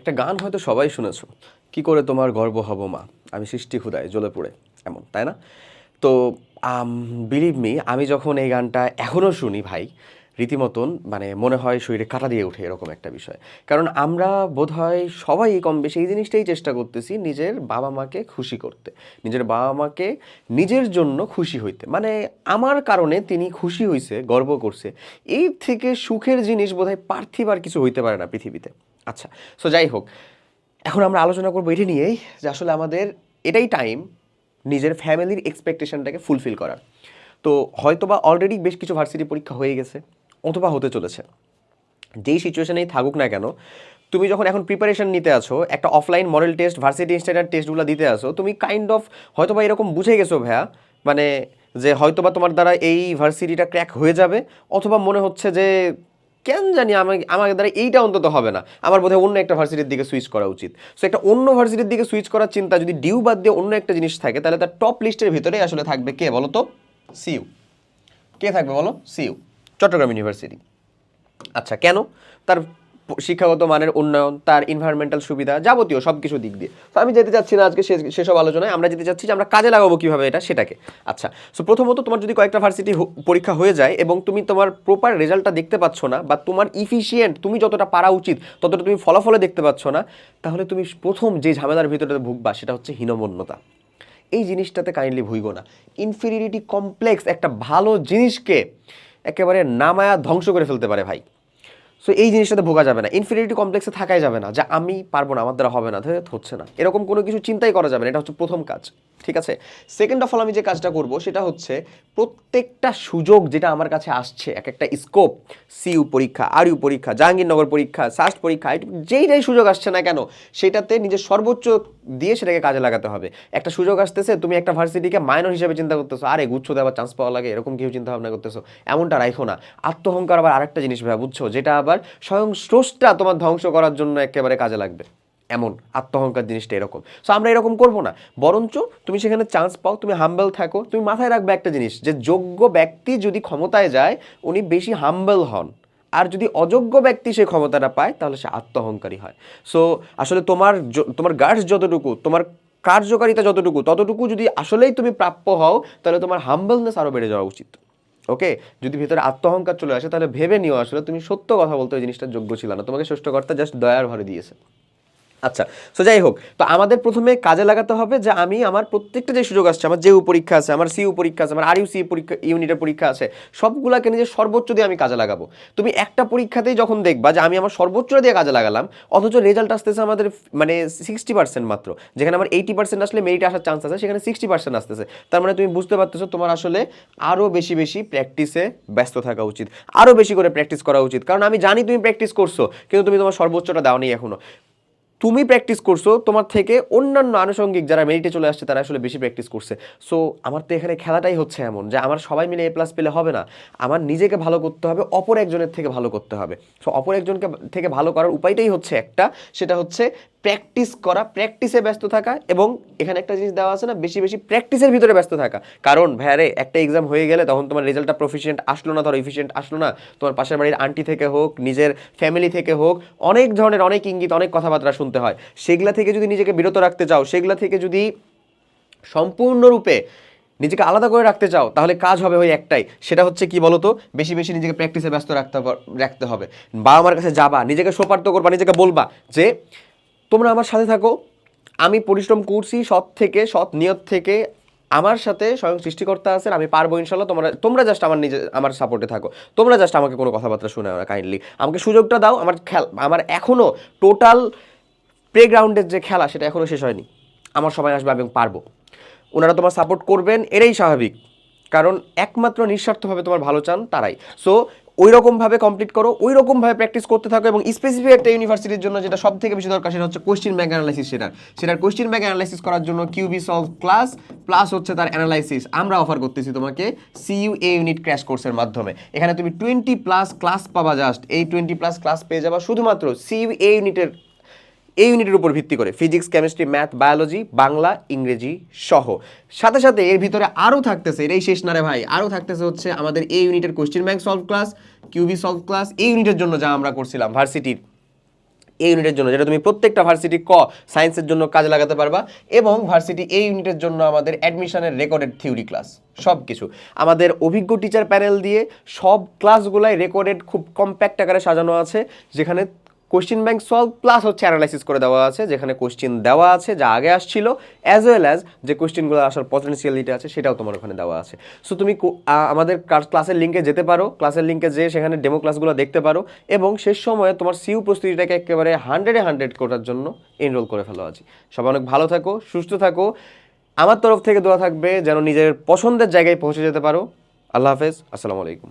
একটা গান হয়তো সবাই শুনেছো। কি করে তোমার গর্ব হব মা? আমি সৃষ্টি ক্ষুদায় জ্বলে পড়ে। এমন, তাই না? তো বিলিভ মি আমি যখন এই গানটা এখনও শুনি ভাই, রীতিমতন মানে মনে হয় শরীরে কাটা দিয়ে ওঠে এরকম একটা বিষয়। কারণ আমরা বোধহয় সবাই কম বেশি এই জিনিসটাই চেষ্টা করতেছি নিজের বাবা মাকে খুশি করতে। নিজের বাবা মাকে নিজের জন্য খুশি হইতে। মানে আমার কারণে তিনি খুশি হইছে, গর্ব করছে। এই থেকে সুখের জিনিস বোধহয় পার্থিব আর কিছু হইতে পারে না পৃথিবীতে। আচ্ছা সো যাই হোক, এখন আমরা আলোচনা করব এটা নিয়েই যে আসলে আমাদের এটাই টাইম নিজের ফ্যামিলির এক্সপেকটেশনটাকে ফুলফিল করার তো হয়তোবা অলরেডি বেশ কিছু ভার্সিটি পরীক্ষা হয়ে গেছে, অথবা হতে চলেছে। যেই সিচুয়েশনেই থাকুক না কেন, তুমি যখন এখন প্রিপারেশন নিতে আছো, একটা offline model test varsity standard টেস্টগুলো দিতে আসো তুমি কাইন্ড অফ হয়তোবা এরকম বুঝে গেছো ভাইয়া মানে যে হয়তোবা তোমার দ্বারা এই ভার্সিটিটা ক্র্যাক হয়ে যাবে, অথবা মনে হচ্ছে যে কেন জানি আমাকে আমাকে দ্বারা এইটা অন্তত হবে না। আমার বোধহয় অন্য একটা ভার্সিটির দিকে সুইচ করা উচিত। সো একটা অন্য ভার্সিটির দিকে সুইচ করার চিন্তা যদি ডিউ বাদ দিয়ে অন্য একটা জিনিস থাকে, তাহলে তার টপ লিস্টের ভিতরে আসলে থাকবে কে বলো তো সিইউ কে থাকবে বলো? সিইউ চট্টগ্রাম ইউনিভার্সিটি আচ্ছা কেন? তার শিক্ষাগত মানের উন্নয়ন, তার এনভায়রনমেন্টাল সুবিধা যাবতীয় সব কিছু দিক দিয়ে। তো আমি যেতে চাচ্ছি না আজকে সেসব আলোচনায়, আমরা যেতে চাচ্ছি যে আমরা কাজে লাগাবো কীভাবে এটা, সেটাকে। আচ্ছা সো প্রথমত তোমার যদি কয়েকটা ভার্সিটি পরীক্ষা হয়ে যায় এবং তুমি তোমার প্রপার রেজাল্টটা দেখতে পাচ্ছ না বা তোমার ইফিসিয়েন্ট তুমি যতটা পারা উচিত, ততটা তুমি ফলাফলে দেখতে পাচ্ছ না, তাহলে তুমি প্রথম যে ঝামেলার ভিতরে ভুগবা সেটা হচ্ছে হীনমন্যতা। এই জিনিসটাতে কাইন্ডলি ভুইগো না। ইনফিরিয়রিটি কমপ্লেক্স একটা ভালো জিনিসকে একেবারে নামায়া ধ্বংস করে ফেলতে পারে ভাই। সো এই জিনিসটাতে ভোগা যাবে না। ইনফিরিয়রিটি কমপ্লেক্সে থাকাই যাবে না, যে আমি পারব না, আমার দ্বারা হবে না হচ্ছে না। এরকম কোনো কিছু চিন্তাই করা যাবে না, এটা হচ্ছে প্রথম কাজ, ঠিক আছে? সেকেন্ড অফ অল আমি যে কাজটা করব, সেটা হচ্ছে প্রত্যেকটা সুযোগ যেটা আমার কাছে আসছে, এক একটা স্কোপ সিইউ পরীক্ষা আরইউ পরীক্ষা, জাহাঙ্গীরনগর পরীক্ষা সাস্ট পরীক্ষা যেইটাই সুযোগ আসছে না কেন, সেটাতে নিজের সর্বোচ্চ দিয়ে সেটাকে কাজে লাগাতে হবে। একটা সুযোগ আসতেছে, তুমি একটা ভার্সিটিকে মাইনর হিসেবে চিন্তা করতেছো, আরে গুচ্ছ দেওয়ার চান্স পাওয়া লাগে, এরকম কেউ চিন্তা ভাবনা করতেছো, এমনটা রাখো না। আত্মহংকার আবার আরেকটা জিনিস ভাই, বুঝছ? যেটা স্বয়ং স্রষ্টা তোমার ধ্বংস করার জন্য একেবারে কাজে লাগবে। এমন আত্মহংকার জিনিসটা এরকম। সো আমরা এরকম করব না। বরঞ্চ তুমি সেখানে চান্স পাও, তুমি হাম্বল থাকো, তুমি মাথায় রাখবে একটা জিনিস যে যোগ্য ব্যক্তি যদি ক্ষমতায় যায়, উনি বেশি হাম্বল হন। আর যদি অযোগ্য ব্যক্তি সে ক্ষমতাটা পায়, তাহলে সে আত্মহংকারী হয়। সো আসলে তোমার তোমার গার্ডস যতটুকু, তোমার কার্যকারিতা যতটুকু, ততটুকু যদি আসলেই তুমি প্রাপ্য হও, তাহলে তোমার হাম্বলনেস আরও বেড়ে যাওয়া উচিত। ওকে? যদি ভিতরে আত্মহংকার চলে আসে, তাহলে ভেবে নিও আসলে তুমি সত্য কথা বলতে ওই জিনিসটা যোগ্য ছিল না। তোমাকে সৃষ্টকর্তা জাস্ট দয়ার ভরে দিয়েছে। আচ্ছা সো যাই হোক, তো আমাদের প্রথমে কাজে লাগাতে হবে যে আমি আমার প্রত্যেকটা যে সুযোগ আসছে, আমার যেউ পরীক্ষা আছে, আমার সিইউ পরীক্ষা আছে, আমার আর পরীক্ষা, ইউনিটের পরীক্ষা আছে, সবগুলাকে নিজের সর্বোচ্চ দিয়ে আমি কাজে লাগাবো। তুমি একটা পরীক্ষাতেই যখন দেখবা যে আমি আমার সর্বোচ্চ দিয়ে কাজে লাগালাম, অথচ রেজাল্ট আসতেছে আমাদের মানে সিক্সটি পার্সেন্ট মাত্র, যেখানে আমার এইটি পার্সেন্ট আসলে মেরিট আসার চান্স আছে, সেখানে সিক্সটি পার্সেন্ট আসতেছে। তার মানে তুমি বুঝতে পারতেছো তোমার আসলে আরও বেশি বেশি প্র্যাকটিসে ব্যস্ত থাকা উচিত আরও বেশি করে প্র্যাকটিস করা উচিত। কারণ আমি জানি তুমি প্র্যাকটিস করছ, কিন্তু তুমি তোমার সর্বোচ্চটা দাও নেই এখনও। তুমি প্র্যাকটিস করছ, তোমার থেকে অন্যান্য আনুষঙ্গিক যারা মেরিটে চলে আসছে, তারা আসলে বেশি প্র্যাকটিস করছে। সো আমার তো এখানে খেলাটাই হচ্ছে এমন যে, আমার সবাই মিলে এ প্লাস পেলে হবে না। আমার নিজেকে ভালো করতে হবে, অপর একজনের থেকে ভালো করতে হবে। সো অপর একজনকে থেকে ভালো করার উপায়টাই হচ্ছে একটা, সেটা হচ্ছে প্র্যাকটিস করা, প্র্যাকটিসে ব্যস্ত থাকা এবং এখানে একটা জিনিস দেওয়া আছে না, বেশি বেশি প্র্যাকটিসের ভিতরে ব্যস্ত থাকা। কারণ ভ্যারে একটা এক্সাম হয়ে গেলে তখন তোমার রেজাল্টটা প্রফিসিয়েন্ট আসলো না, ধরো ইফিসিয়েন্ট আসলো না, তোমার পাশের বাড়ির আন্টি থেকে হোক, নিজের ফ্যামিলি থেকে হোক, অনেক ধরনের অনেক ইঙ্গিত, অনেক কথাবার্তা শুনতে হয়। সেগুলা থেকে যদি নিজেকে বিরত রাখতে চাও, সেগুলা থেকে যদি সম্পূর্ণরূপে নিজেকে আলাদা করে রাখতে চাও, তাহলে কাজ হবে ওই একটাই। সেটা হচ্ছে কি বলতো? বেশি বেশি নিজেকে প্র্যাকটিসে ব্যস্ত রাখতে রাখতে হবে। বাবা মার কাছে যাবা, নিজেকে সোপার্ত করবা, নিজেকে বলবা যে তোমরা আমার সাথে থাকো। আমি পরিশ্রম করছি, সৎ থেকে, সৎ নিয়ত থেকে। আমার সাথে স্বয়ং সৃষ্টিকর্তা আছেন, আমি পারব ইনশাল্লাহ। তোমরা তোমরা জাস্ট আমার নিজে, আমার সাপোর্টে থাকো। তোমরা জাস্ট আমাকে কোনো কথাবার্তা শোনাও না কাইন্ডলি আমাকে সুযোগটা দাও, আমার খেল, আমার এখনও টোটাল প্লেগ্রাউন্ডের যে খেলা, সেটা এখনও শেষ হয়নি। আমার সবাই আসবে এবং পারব। ওনারা তোমার সাপোর্ট করবেন এটাই স্বাভাবিক। কারণ একমাত্র নিঃস্বার্থভাবে তোমার ভালো চান তারাই। সো ওই রকমভাবে কমপ্লিট করো ওই রকমভাবে প্র্যাকটিস করতে থাকো এবং স্পেসিফিক একটা ইউনিভার্সিটির জন্য যেটা সব থেকে বেশি দরকার সেটা হচ্ছে কোশ্চিন ব্যাংক অ্যানালাইসিস সেটার। সেটার কোশ্চিন ব্যাংক অ্যানালাইসিস করার জন্য কিউবি সলভ ক্লাস প্লাস হচ্ছে তার অ্যানালাইসিস আমরা অফার করতেছি তোমাকে সিইউ এ ইউনিট ক্র্যাশ কোর্সের মাধ্যমে। এখানে তুমি টোয়েন্টি প্লাস ক্লাস পাবা জাস্ট এই টোয়েন্টি প্লাস ক্লাস পেয়ে যাবা শুধুমাত্র সিইউ এ ইউনিটের এই ইউনিটের উপর ভিত্তি করে physics, chemistry, math, biology, Bangla, ইংরেজি সহ। সাথে সাথে এর ভিতরে আরও থাকতেছে, এটাই শেষ না রে ভাই, আরও থাকতেছে হচ্ছে আমাদের এই ইউনিটের question bank solve class QB solve class এই ইউনিটের জন্য যা আমরা করছিলাম ভার্সিটির এই ইউনিটের জন্য, যেটা তুমি প্রত্যেকটা ভার্সিটি ক সায়েন্সের জন্য কাজে লাগাতে পারবা, এবং ভার্সিটি এই ইউনিটের জন্য আমাদের অ্যাডমিশনের রেকর্ডেড থিওরি ক্লাস সব কিছু আমাদের অভিজ্ঞ টিচার প্যানেল দিয়ে সব ক্লাসগুলাই রেকর্ডেড খুব কম্প্যাক্ট আকারে সাজানো আছে, যেখানে কোশ্চিন ব্যাংক সলভ প্লাস হচ্ছে অ্যানালাইসিস করে দেওয়া আছে, যেখানে কোশ্চিন দেওয়া আছে, যা আগে আসছিল অ্যাজ ওয়েল অ্যাজ যে কোশ্চিনগুলো আসার পটেন্সিয়ালিটি আছে, সেটাও তোমার ওখানে দেওয়া আছে। সো তুমি আমাদের ক্লাসের লিঙ্কে যেতে পারো ক্লাসের লিঙ্কে যেয়ে সেখানে ডেমো ক্লাসগুলো দেখতে পারো, এবং শেষ সময়ে তোমার সিউ প্রস্তুতিটাকে একেবারে হান্ড্রেডে হান্ড্রেড করার জন্য এনরোল করে ফেলো আজ সবাই অনেক ভালো থাকো, সুস্থ থাকো। আমার তরফ থেকে দোয়া থাকবে, যেন নিজের পছন্দের জায়গায় পৌঁছে যেতে পারো। আল্লাহ হাফেজ, আসসালামু আলাইকুম।